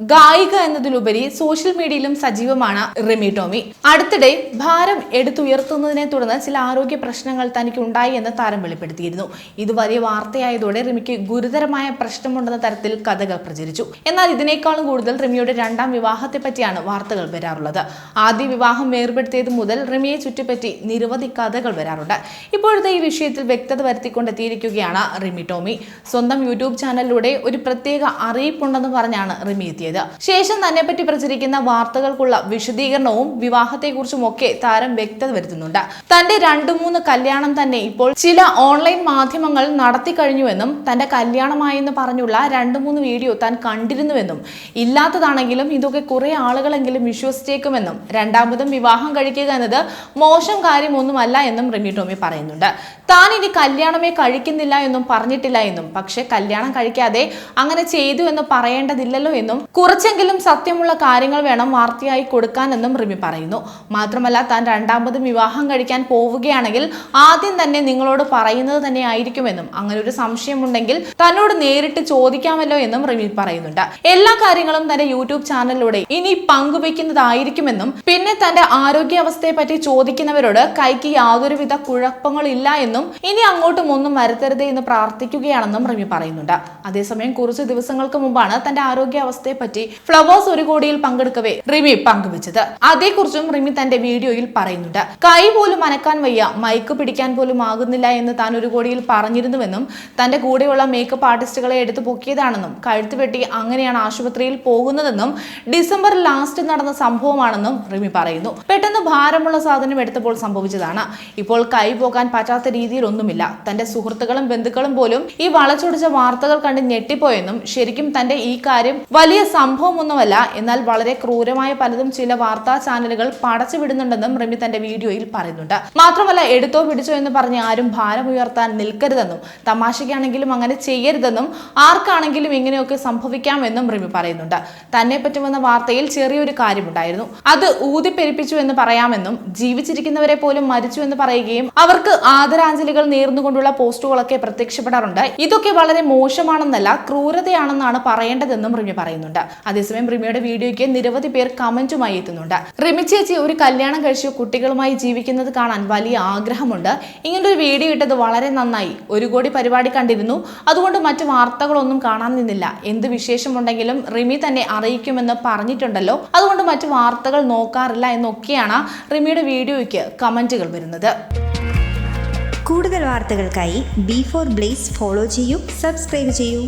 ഗായിക എന്നതിലുപരി സോഷ്യൽ മീഡിയയിലും സജീവമാണ് റിമി ടോമി. അടുത്തിടെ ഭാരം എടുത്തുയർത്തുന്നതിനെ തുടർന്ന് ചില ആരോഗ്യ പ്രശ്നങ്ങൾ തനിക്ക് ഉണ്ടായി എന്ന് താരം വെളിപ്പെടുത്തിയിരുന്നു. ഇത് വലിയ വാർത്തയായതോടെ റിമിക്ക് ഗുരുതരമായ പ്രശ്നമുണ്ടെന്ന തരത്തിൽ കഥകൾ പ്രചരിച്ചു. എന്നാൽ ഇതിനേക്കാളും കൂടുതൽ റിമിയുടെ രണ്ടാം വിവാഹത്തെ പറ്റിയാണ് വാർത്തകൾ വരാറുള്ളത്. ആദ്യ വിവാഹം വേർപെടുത്തിയത് മുതൽ റിമിയെ ചുറ്റിപ്പറ്റി നിരവധി കഥകൾ വരാറുണ്ട്. ഇപ്പോഴത്തെ ഈ വിഷയത്തിൽ വ്യക്തത വരുത്തിക്കൊണ്ടെത്തിയിരിക്കുകയാണ് റിമി ടോമി. സ്വന്തം യൂട്യൂബ് ചാനലിലൂടെ ഒരു പ്രത്യേക അറിയിപ്പുണ്ടെന്ന് പറഞ്ഞാണ് റിമി എത്തിയത്. ശേഷം തന്നെപ്പറ്റി പ്രചരിക്കുന്ന വാർത്തകൾക്കുള്ള വിശദീകരണവും വിവാഹത്തെക്കുറിച്ചുമൊക്കെ താരം വ്യക്തത വരുത്തുന്നുണ്ട്. തന്റെ രണ്ടു മൂന്ന് കല്യാണം തന്നെ ഇപ്പോൾ ചില ഓൺലൈൻ മാധ്യമങ്ങൾ നടത്തി കഴിഞ്ഞുവെന്നും തന്റെ കല്യാണമായെന്ന് പറഞ്ഞുള്ള രണ്ടു മൂന്ന് വീഡിയോ താൻ കണ്ടിരുന്നുവെന്നും ഇല്ലാത്തതാണെങ്കിലും ഇതൊക്കെ കുറെ ആളുകളെങ്കിലും വിശ്വസിച്ചേക്കുമെന്നും രണ്ടാമതും വിവാഹം കഴിക്കുക എന്നത് മോശം കാര്യമൊന്നുമല്ല എന്നും റിമി ടോമി പറയുന്നുണ്ട്. താൻ ഇനി കല്യാണമേ കഴിക്കുന്നില്ല എന്നും പറഞ്ഞിട്ടില്ല എന്നും പക്ഷെ കല്യാണം കഴിക്കാതെ അങ്ങനെ ചെയ്തു എന്ന് പറയേണ്ടതില്ലല്ലോ എന്നും കുറച്ചെങ്കിലും സത്യമുള്ള കാര്യങ്ങൾ വേണം വാർത്തയായി കൊടുക്കാനെന്നും റിമി പറയുന്നു. മാത്രമല്ല താൻ രണ്ടാമതും വിവാഹം കഴിക്കാൻ പോവുകയാണെങ്കിൽ ആദ്യം തന്നെ നിങ്ങളോട് പറയുന്നത് തന്നെ ആയിരിക്കുമെന്നും അങ്ങനെ ഒരു സംശയമുണ്ടെങ്കിൽ തന്നോട് നേരിട്ട് ചോദിക്കാമല്ലോ എന്നും റിമി പറയുന്നുണ്ട്. എല്ലാ കാര്യങ്ങളും തന്റെ യൂട്യൂബ് ചാനലിലൂടെ ഇനി പങ്കുവെക്കുന്നതായിരിക്കുമെന്നും പിന്നെ തന്റെ ആരോഗ്യാവസ്ഥയെ പറ്റി ചോദിക്കുന്നവരോട് കൈക്ക് യാതൊരുവിധ കുഴപ്പങ്ങളില്ല എന്നും ഇനി അങ്ങോട്ടും ഒന്നും വരുത്തരുത് എന്ന് പ്രാർത്ഥിക്കുകയാണെന്നും റിമി പറയുന്നുണ്ട്. അതേസമയം കുറച്ച് ദിവസങ്ങൾക്ക് മുമ്പാണ് തന്റെ ആരോഗ്യാവസ്ഥയെ പറ്റി ഫ്ലവേഴ്സ് ഒരു കോടിയിൽ പങ്കെടുക്കവേ റിമി പങ്കുവച്ചത്. അതേക്കുറിച്ചും റിമി തന്റെ വീഡിയോയിൽ പറയുന്നുണ്ട്. കൈ പോലും അനക്കാൻ വയ്യ. മൈക്ക് പിടിക്കാൻ പോലും ആകുന്നില്ല എന്ന് താൻ ഒരു കോടിയിൽ പറഞ്ഞിരുന്നുവെന്നും തന്റെ കൂടെയുള്ള മേക്കപ്പ് ആർട്ടിസ്റ്റുകളെ എടുത്തു പൊക്കിയതാണെന്നും കഴുത്ത് വെട്ടി അങ്ങനെയാണ് ആശുപത്രിയിൽ പോകുന്നതെന്നും ഡിസംബർ ലാസ്റ്റ് നടന്ന സംഭവമാണെന്നും റിമി പറയുന്നു. പെട്ടെന്ന് ഭാരമുള്ള സാധനം എടുത്തപ്പോൾ സംഭവിച്ചതാണ്. ഇപ്പോൾ കൈ പോകാൻ പറ്റാത്ത രീതിയിൽ ഒന്നുമില്ല തന്റെ സുഹൃത്തുക്കളും ബന്ധുക്കളും പോലും ഈ വളച്ചൊടിച്ച വാർത്തകൾ കണ്ട് ഞെട്ടിപ്പോയെന്നും ശരിക്കും തന്റെ ഈ കാര്യം വലിയ സംഭവമൊന്നുമല്ല. എന്നാൽ വളരെ ക്രൂരമായ പലതും ചില വാർത്താ ചാനലുകൾ പടച്ചു വിടുന്നുണ്ടെന്നും റിമി തന്റെ വീഡിയോയിൽ പറയുന്നുണ്ട്. മാത്രമല്ല എടുത്തോ പിടിച്ചോ എന്ന് പറഞ്ഞ് ആരും ഭാരമുയർത്താൻ നിൽക്കരുതെന്നും തമാശയ്ക്കാണെങ്കിലും അങ്ങനെ ചെയ്യരുതെന്നും ആർക്കാണെങ്കിലും ഇങ്ങനെയൊക്കെ സംഭവിക്കാമെന്നും റിമി പറയുന്നുണ്ട്. തന്നെ പറ്റുമെന്ന വാർത്തയിൽ ചെറിയൊരു കാര്യമുണ്ടായിരുന്നു. അത് ഊതിപ്പെരിപ്പിച്ചു എന്ന് പറയാമെന്നും ജീവിച്ചിരിക്കുന്നവരെ പോലും മരിച്ചു എന്ന് പറയുകയും അവർക്ക് ആദരാഞ്ജലികൾ നേർന്നുകൊണ്ടുള്ള പോസ്റ്റുകളൊക്കെ പ്രത്യക്ഷപ്പെടാറുണ്ട്. ഇതൊക്കെ വളരെ മോശമാണെന്നല്ല ക്രൂരതയാണെന്നാണ് പറയേണ്ടതെന്നും റിമി പറയുന്നുണ്ട്. അതേസമയം റിമിയുടെ വീഡിയോയ്ക്ക് നിരവധി പേർ കമന്റുമായി എത്തുന്നുണ്ട്. റിമി ചേച്ചി ഒരു കല്യാണം കഴിച്ചു കുട്ടികളുമായി ജീവിക്കുന്നത് കാണാൻ വലിയ ആഗ്രഹമുണ്ട്. ഇങ്ങനൊരു വീഡിയോ ഇട്ടത് വളരെ നന്നായി. ഒരു കോടി പരിപാടി കണ്ടിരുന്നു. അതുകൊണ്ട് മറ്റു വാർത്തകളൊന്നും കാണാൻ നിന്നില്ല. എന്ത് വിശേഷമുണ്ടെങ്കിലും റിമി തന്നെ അറിയിക്കുമെന്ന് പറഞ്ഞിട്ടുണ്ടല്ലോ. അതുകൊണ്ട് മറ്റു വാർത്തകൾ നോക്കാറില്ല എന്നൊക്കെയാണ് റിമിയുടെ വീഡിയോയ്ക്ക് കമന്റുകൾ വരുന്നത്. കൂടുതൽ വാർത്തകൾക്കായി ബി ഫോർ ബ്ലേസ് ഫോളോ ചെയ്യൂ സബ്സ്ക്രൈബ് ചെയ്യൂ.